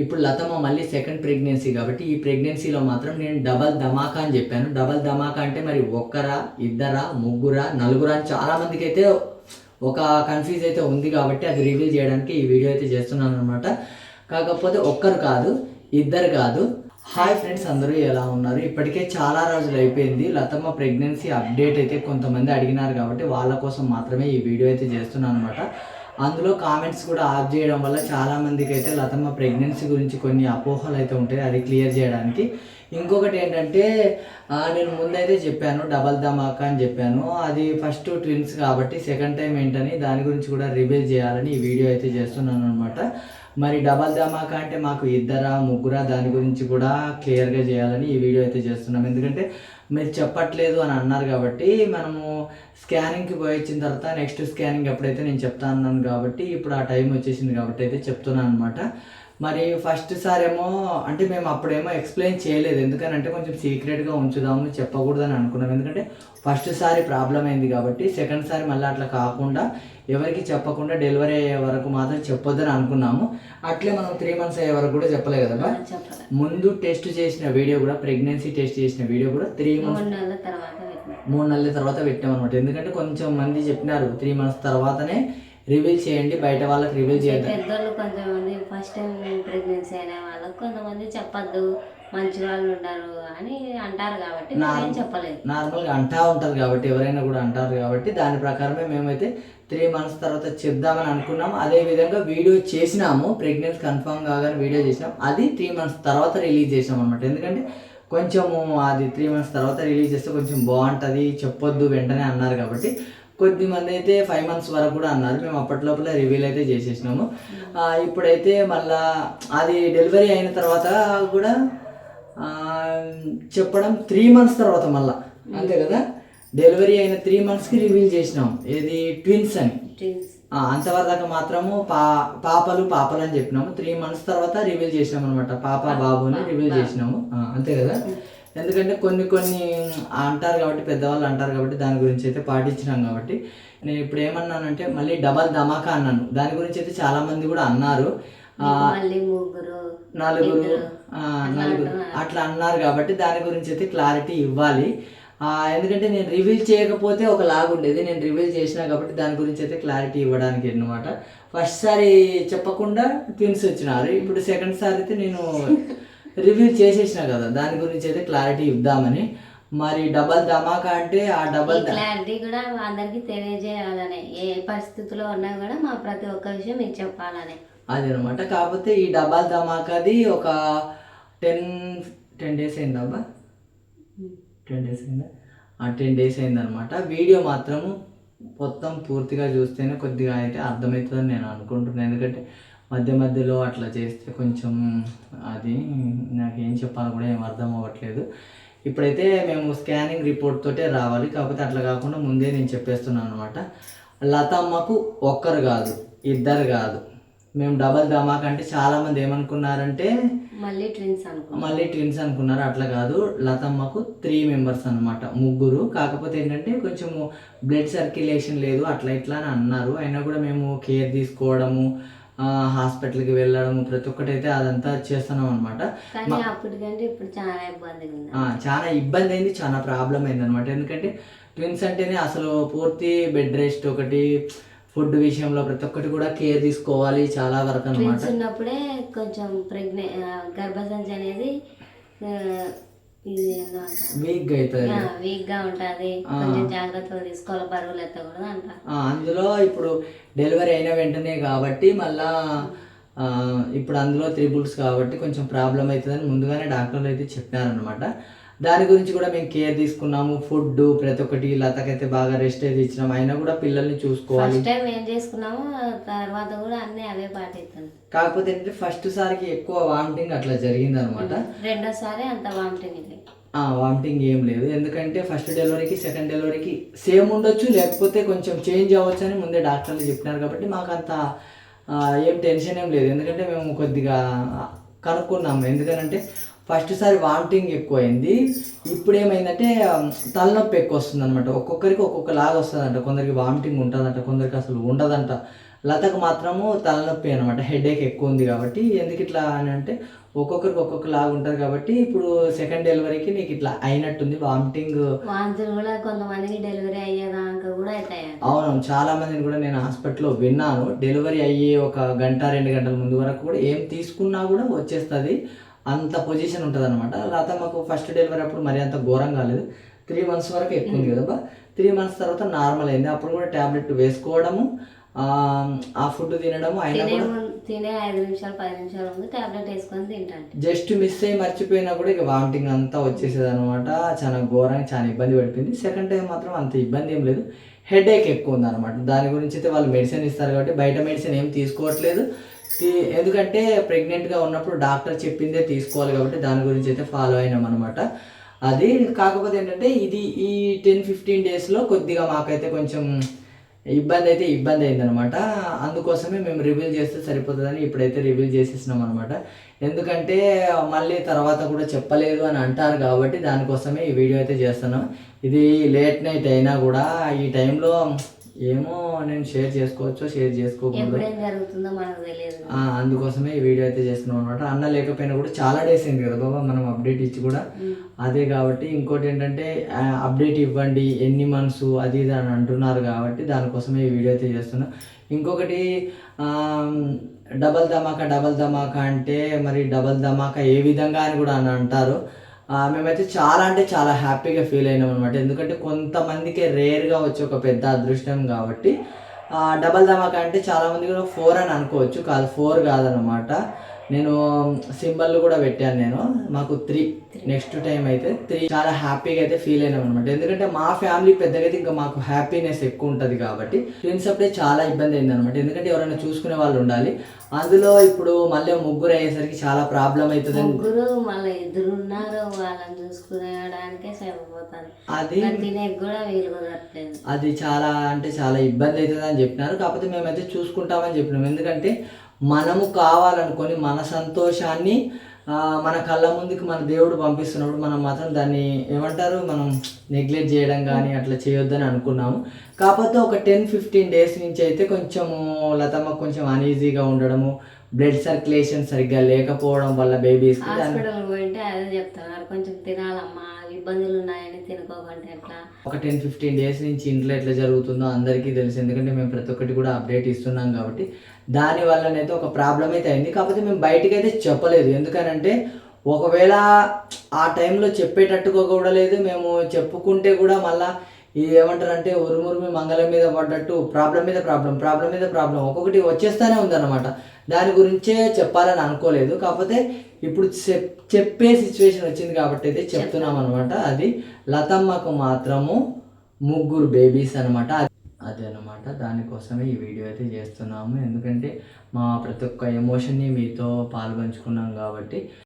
ఇప్పుడు లతమ్మ మళ్ళీ second pregnancy కాబట్టి ఈ ప్రెగ్నెన్సీలో మాత్రం నేను డబల్ ధమాకా అని చెప్పాను. డబల్ ధమాకా అంటే మరి ఒక్కరా ఇద్దరా ముగ్గురా నలుగురా అని చాలామందికి అయితే ఒక కన్ఫ్యూజ్ అయితే ఉంది కాబట్టి అది రివీల్ చేయడానికి ఈ వీడియో అయితే చేస్తున్నాను అనమాట కాకపోతే ఒక్కరు కాదు ఇద్దరు కాదు. హాయ్ ఫ్రెండ్స్ అందరూ ఎలా ఉన్నారు? ఇప్పటికే చాలా రోజులు అయిపోయింది. లతమ్మ ప్రెగ్నెన్సీ అప్డేట్ అయితే కొంతమంది అడిగినారు కాబట్టి వాళ్ళ కోసం మాత్రమే ఈ వీడియో అయితే చేస్తున్నాను అనమాట అందులో కామెంట్స్ కూడా ఆఫ్ చేయడం వల్ల చాలామందికి అయితే లతమ్మ ప్రెగ్నెన్సీ గురించి కొన్ని అపోహలు అయితే ఉంటాయి అది క్లియర్ చేయడానికి. ఇంకొకటి ఏంటంటే నేను ముందైతే చెప్పాను డబల్ ధమాకా అని చెప్పాను. అది ఫస్ట్ ట్విన్స్ కాబట్టి సెకండ్ టైం ఏంటని దాని గురించి కూడా రివీల్ చేయాలని ఈ వీడియో అయితే చేస్తున్నాను అనమాట మరి డబల్ ధమాకా అంటే మాకు ఇద్దరా ముగ్గురా దాని గురించి కూడా క్లియర్గా చేయాలని ఈ వీడియో అయితే చేస్తున్నాం. ఎందుకంటే మీరు చెప్పట్లేదు అని అన్నారు కాబట్టి మనము స్కానింగ్కి పోయి వచ్చిన తర్వాత నెక్స్ట్ స్కానింగ్ ఎప్పుడైతే నేను చెప్తా అన్నాను కాబట్టి ఇప్పుడు ఆ టైం వచ్చేసింది కాబట్టి అయితే చెప్తున్నాను అనమాట మరి ఫస్ట్ సారేమో అంటే మేము అప్పుడేమో ఎక్స్ప్లెయిన్ చేయలేదు. ఎందుకనంటే కొంచెం సీక్రెట్గా ఉంచుదాము చెప్పకూడదని అనుకున్నాం. ఎందుకంటే ఫస్ట్ సారి ప్రాబ్లం అయింది కాబట్టి సెకండ్ సారి మళ్ళీ అట్లా కాకుండా ఎవరికి చెప్పకుండా డెలివరీ అయ్యే వరకు మాత్రం చెప్పొద్దని అనుకున్నాము. అట్లే మనం త్రీ మంత్స్ అయ్యే వరకు కూడా చెప్పలేదు కదా ముందు టెస్ట్ చేసిన వీడియో కూడా ప్రెగ్నెన్సీ టెస్ట్ చేసిన వీడియో కూడా త్రీ మంత్స్ మూడు నెలల తర్వాత పెట్టిన. మూడు నెలల తర్వాత పెట్టాం అనమాట ఎందుకంటే కొంచెం మంది చెప్పినారు త్రీ మంత్స్ తర్వాతనే రివీల్ చేయండి బయట వాళ్ళకి రివీల్ చేద్దాం పెద్దోళ్ళు కొంతమంది ఫస్ట్ టైం ప్రెగ్నెన్సీ అయిన వాళ్ళకి కొంతమంది చెప్పద్దు మంచి వాళ్ళు ఉండరు అని అంటారు కాబట్టి నేనేం చెప్పలేదు. నార్మల్గా అంటా ఉంటుంది కాబట్టి ఎవరైనా కూడా అంటారు కాబట్టి దాని ప్రకారమే మేమైతే త్రీ మంత్స్ తర్వాత చెప్దామని అనుకున్నాము. అదే విధంగా వీడియో చేసినాము ప్రెగ్నెన్సీ కన్ఫర్మ్ కాగానే వీడియో చేసినాం అది త్రీ మంత్స్ తర్వాత రిలీజ్ చేసాం అనమాట ఎందుకంటే కొంచెము అది త్రీ మంత్స్ తర్వాత రిలీజ్ చేస్తే కొంచెం బాగుంటుంది చెప్పొద్దు వెంటనే అన్నారు కాబట్టి కొద్ది మంది అయితే ఫైవ్ మంత్స్ వరకు కూడా అన్నారు. మేము అప్పట్లోపల రివీల్ అయితే చేసేసినాము. ఆ, ఇప్పుడైతే మళ్ళా అది డెలివరీ అయిన తర్వాత కూడా చెప్పడం త్రీ మంత్స్ తర్వాత మళ్ళా. అంతే కదా? డెలివరీ అయిన త్రీ మంత్స్కి రివీల్ చేసినాం. ఏది ట్విన్స్ అని. అంతవరదాకా మాత్రము పా పాపలు పాపలు అని చెప్పినాము. త్రీ మంత్స్ తర్వాత రివీల్ చేసినాం అనమాట పాప బాబుని రివీల్ చేసినాము. అంతే కదా? ఎందుకంటే కొన్ని కొన్ని అంటారు కాబట్టి పెద్దవాళ్ళు అంటారు కాబట్టి దాని గురించి అయితే పాటించినాం కాబట్టి. నేను ఇప్పుడు ఏమన్నానంటే మళ్ళీ డబల్ ధమాకా అన్నాను. దాని గురించి అయితే చాలా మంది కూడా అన్నారు. నలుగురు నలుగురు అట్లా అన్నారు కాబట్టి దాని గురించి అయితే క్లారిటీ ఇవ్వాలి. ఎందుకంటే నేను రివీల్ చేయకపోతే ఒక లాగ్ ఉండేది. నేను రివీల్ చేసినా కాబట్టి దాని గురించి అయితే క్లారిటీ ఇవ్వడానికి అనమాట ఫస్ట్ సారి చెప్పకుండా ట్విన్స్ వచ్చినారు. ఇప్పుడు సెకండ్ సారి అయితే నేను రివీల్ చేసేసిన కదా దాని గురించి అయితే క్లారిటీ ఇద్దామని. మరి డబల్ ధమాకా అంటే ఆ డబల్ క్లారిటీ కూడా అందరికి తెలియజేయాలని. ఏ పరిస్థితిలో ఉన్నా కూడా మా ప్రతి ఒక్క విషయం మీకు చెప్పాలని. అదనమాట. కాకపోతే ఈ డబల్ ధమాకాది ఒక టెన్ టెన్ డేస్ అయిందబ్బా? టెన్ డేస్ అయిందా? ఆ టెన్ డేస్ అయిందనమాట. వీడియో మాత్రము మొత్తం పూర్తిగా చూస్తేనే కొద్దిగా అయితే అర్థమవుతుందని నేను అనుకుంటున్నాను ఎందుకంటే మధ్య మధ్యలో అట్లా చేస్తే కొంచెం అది నాకేం చెప్పాలో కూడా ఏం అర్థం అవ్వట్లేదు. ఇప్పుడైతే మేము స్కానింగ్ రిపోర్ట్ తోటే రావాలి. కాకపోతే అట్లా కాకుండా ముందే నేను చెప్పేస్తున్నాను అనమాట లతమ్మకు ఒక్కరు కాదు ఇద్దరు కాదు. మేము డబల్ ధమాక్ అంటే చాలామంది ఏమనుకున్నారంటే మళ్ళీ ట్విన్స్ మళ్ళీ ట్విన్స్ అనుకున్నారు. అట్లా కాదు. లతమ్మకు త్రీ మెంబర్స్ అన్నమాట. ముగ్గురు. కాకపోతే ఏంటంటే కొంచెం బ్లడ్ సర్క్యులేషన్ లేదు అట్లా ఇట్లా అని అన్నారు. అయినా కూడా మేము కేర్ తీసుకోవడము హాస్పిటల్కి వెళ్ళడము ప్రతి ఒక్కటి అయితే అదంతా చేస్తున్నాం అనమాట కానీ అప్పటికంటే ఇప్పుడు చాలా ఇబ్బంది అయింది చాలా ప్రాబ్లం అయింది అనమాట ఎందుకంటే ట్విన్స్ అంటేనే అసలు పూర్తి బెడ్ రెస్ట్ ఒకటి ఫుడ్ విషయంలో ప్రతి ఒక్కటి కూడా కేర్ తీసుకోవాలి చాలా వరకు అనమాట ఉన్నప్పుడే కొంచెం ప్రెగ్నె గర్భసంచి అనేది వీక్గా అవుతుంది. వీక్గా ఉంటది. కొంచెం జాగ్రత్తగా తీసుకోవాలి. బరువులు ఎత్తకూడదు అంటారు ఆ, అందులో ఇప్పుడు డెలివరీ అయిన వెంటనే కాబట్టి మళ్ళా ఇప్పుడు అందులో త్రిబుల్స్ కాబట్టి కొంచెం ప్రాబ్లం అవుతుందని ముందుగానే డాక్టర్లు అయితే చెప్పారనమాట దాని గురించి కూడా మేము కేర్ తీసుకున్నాము. ఫుడ్ ప్రతి ఒక్కటి లతకైతే బాగా రెస్ట్ అయితే ఇచ్చినాం. అయినా కూడా పిల్లల్ని చూసుకోవాలి. ఫస్ట్ టైం ఏం చేసుకున్నామో తర్వాత కూడా అన్ని అవే పాటిస్తాను కాకపోతే ఏంటంటే ఫస్ట్ సారికి ఎక్కువ వామిటింగ్ అట్లా జరిగింది అనమాట రెండోసారి అంత వామిటింగ్ వామిటింగ్ ఏం లేదు. ఎందుకంటే ఫస్ట్ డెలివరీకి సెకండ్ డెలివరీకి సేమ్ ఉండొచ్చు లేకపోతే కొంచెం చేంజ్ అవ్వచ్చు అని ముందే డాక్టర్లు చెప్పినారు కాబట్టి మాకు అంత ఏం టెన్షన్ ఏం లేదు. ఎందుకంటే మేము కొద్దిగా కనుక్కున్నాము. ఎందుకనంటే ఫస్ట్ సారి వామిటింగ్ ఎక్కువ అయింది ఇప్పుడు ఏమైందంటే తలనొప్పి ఎక్కువ వస్తుంది అనమాట ఒక్కొక్కరికి ఒక్కొక్క లాగా వస్తుందంట. కొందరికి వామిటింగ్ ఉంటుందంట కొందరికి అసలు ఉండదంట. లతకు మాత్రము తలనొప్పి అనమాట హెడేక్ ఎక్కువ ఉంది కాబట్టి. ఎందుకు ఇట్లా అని అంటే ఒక్కొక్కరికి ఒక్కొక్క లాగా ఉంటుంది కాబట్టి ఇప్పుడు సెకండ్ డెలివరీకి నీకు ఇట్లా అయినట్టుంది వామిటింగ్. వాంతులు కూడా కొంతమందికి డెలివరీ అయ్యేదాకా కూడా అవుతాయి అవును చాలా మందిని కూడా నేను హాస్పిటల్లో విన్నాను. డెలివరీ అయ్యే ఒక గంట రెండు గంటల ముందు వరకు కూడా ఏం తీసుకున్నా కూడా వచ్చేస్తుంది. అంత పొజిషన్ ఉంటుంది అనమాట లత మాకు ఫస్ట్ డెలివరీ అప్పుడు మరి అంత ఘోరం కాలేదు. త్రీ మంత్స్ వరకు ఎక్కువ ఉంది కదా త్రీ మంత్స్ తర్వాత నార్మల్ అయింది. అప్పుడు కూడా ట్యాబ్లెట్ వేసుకోవడము ఆ, ఫుడ్ తినడము అయినా తినే కూడా ముందు తినే ఐదు నిమిషాలు పది నిమిషాల ముందు టాబ్లెట్ వేసుకొని తింటాను జస్ట్ మిస్ అయ్యి మర్చిపోయినా కూడా ఇక వామిటింగ్ అంతా వచ్చేసేది అనమాట చాలా ఘోరంగా చాలా ఇబ్బంది పడిపోయింది. సెకండ్ టైం మాత్రం అంత ఇబ్బంది ఏం లేదు. హెడేక్ ఎక్కువ ఉంది అనమాట దాని గురించి అయితే వాళ్ళు మెడిసిన్ ఇస్తారు కాబట్టి బయట మెడిసిన్ ఏం తీసుకోవట్లేదు. ఎందుకంటే ప్రెగ్నెంట్గా ఉన్నప్పుడు డాక్టర్ చెప్పిందే తీసుకోవాలి కాబట్టి దాని గురించి అయితే ఫాలో అయినాం అనమాట అది కాకపోతే ఏంటంటే ఇది ఈ టెన్ ఫిఫ్టీన్ డేస్లో కొద్దిగా మాకైతే కొంచెం ఇబ్బంది అయితే ఇబ్బంది అయిందనమాట అందుకోసమే మేము రివీల్ చేస్తే సరిపోతుందని ఇప్పుడైతే రివీల్ చేసేసినాం అనమాట ఎందుకంటే మళ్ళీ తర్వాత కూడా చెప్పలేదు అని అంటారు కాబట్టి దానికోసమే ఈ వీడియో అయితే చేస్తున్నాం. ఇది లేట్ నైట్ అయినా కూడా ఈ టైంలో ఏమో నేను షేర్ చేసుకోవచ్చో షేర్ చేసుకోకూడదు. అందుకోసమే ఈ వీడియో అయితే చేస్తున్నాం అనమాట అన్న లేకపోయినా కూడా చాలా డేస్ అయింది కదా బాబా మనం అప్డేట్ ఇచ్చి కూడా. అదే కాబట్టి ఇంకోటి ఏంటంటే అప్డేట్ ఇవ్వండి ఎన్ని మంత్స్ అది ఇది అని అంటున్నారు కాబట్టి దానికోసమే ఈ వీడియో అయితే చేస్తున్నాం. ఇంకొకటి డబల్ ధమాకా డబల్ ధమాకా అంటే మరి డబల్ ధమాకా ఏ విధంగా అని కూడా అని అంటారు. మేమైతే చాలా అంటే చాలా హ్యాపీగా ఫీల్ అయినాం అనమాట ఎందుకంటే కొంతమందికే రేర్గా వచ్చే ఒక పెద్ద అదృష్టం కాబట్టి డబల్ ధమాకా అంటే చాలామంది కూడా ఫోర్ అని అనుకోవచ్చు కాదు ఫోర్ కాదనమాట నేను సింబల్ కూడా పెట్టాను నేను. మాకు త్రీ నెక్స్ట్ టైం అయితే త్రీ చాలా హ్యాపీగా అయితే ఫీల్ అయినాం అనమాట ఎందుకంటే మా ఫ్యామిలీ పెద్దగా అయితే ఇంకా మాకు హ్యాపీనెస్ ఎక్కువ ఉంటుంది కాబట్టి ట్విన్స్ అప్పుడే చాలా ఇబ్బంది అయింది అనమాట ఎందుకంటే ఎవరైనా చూసుకునే వాళ్ళు ఉండాలి. అందులో ఇప్పుడు మళ్ళీ ముగ్గురు అయ్యేసరికి చాలా ప్రాబ్లం అవుతుంది ముగ్గురు మళ్ళీ ఇద్దరు ఉన్నారు వాళ్ళని చూసుకునేడానికే అది కూడా వీలు కుదరట్లేదు. అది చాలా అంటే చాలా ఇబ్బంది అవుతుంది అని చెప్పినారు. కాకపోతే మేమైతే చూసుకుంటామని చెప్పినాం. ఎందుకంటే మనము కావాలనుకొని మన సంతోషాన్ని మన కళ్ళ ముందుకు మన దేవుడు పంపిస్తున్నప్పుడు మనం మాత్రం దాన్ని ఏమంటారు మనం నెగ్లెక్ట్ చేయడం కానీ అట్లా చేయొద్దని అనుకున్నాము. కాకపోతే ఒక టెన్ ఫిఫ్టీన్ డేస్ నుంచి అయితే కొంచెము లతమ్మ కొంచెం అనీజీగా ఉండడము బ్లడ్ సర్క్యులేషన్ సరిగ్గా లేకపోవడం వల్ల బేబీస్కి దాని హాస్పిటల్ పోయింటే అదే చెప్తున్నారు కొంచెం తినాలమ్మా ఇబ్బందులు ఉన్నాయని తినుకోకండి ఎట్లా ఒక టెన్ ఫిఫ్టీన్ డేస్ నుంచి ఇంట్లో ఎట్లా జరుగుతుందో అందరికీ తెలుసు ఎందుకంటే మేము ప్రతి ఒక్కటి కూడా అప్డేట్ ఇస్తున్నాం కాబట్టి దాని వల్లనైతే ఒక ప్రాబ్లం అయితే అయింది. కాకపోతే మేము బయటికి అయితే చెప్పలేదు. ఎందుకనంటే ఒకవేళ ఆ టైంలో చెప్పేటట్టుగా కూడా లేదు. మేము చెప్పుకుంటే కూడా మళ్ళా ఇది ఏమంటారంటే ఉరుమురుమి మంగళం మీద పడ్డట్టు ప్రాబ్లం మీద ప్రాబ్లం ప్రాబ్లం మీద ప్రాబ్లం ఒక్కొక్కటి వచ్చేస్తూనే ఉందన్నమాట. దాని గురించే చెప్పాలని అనుకోలేదు. కాకపోతే ఇప్పుడు చెప్ చెప్పే సిచ్యువేషన్ వచ్చింది కాబట్టి అయితే చెప్తున్నాం అనమాట అది లతమ్మకు మాత్రము ముగ్గురు బేబీస్ అనమాట అదే అనమాట దానికోసమే ఈ వీడియో అయితే చేస్తున్నాము. ఎందుకంటే మా ప్రతి ఒక్క ఎమోషన్ని మీతో పాల్పంచుకున్నాం కాబట్టి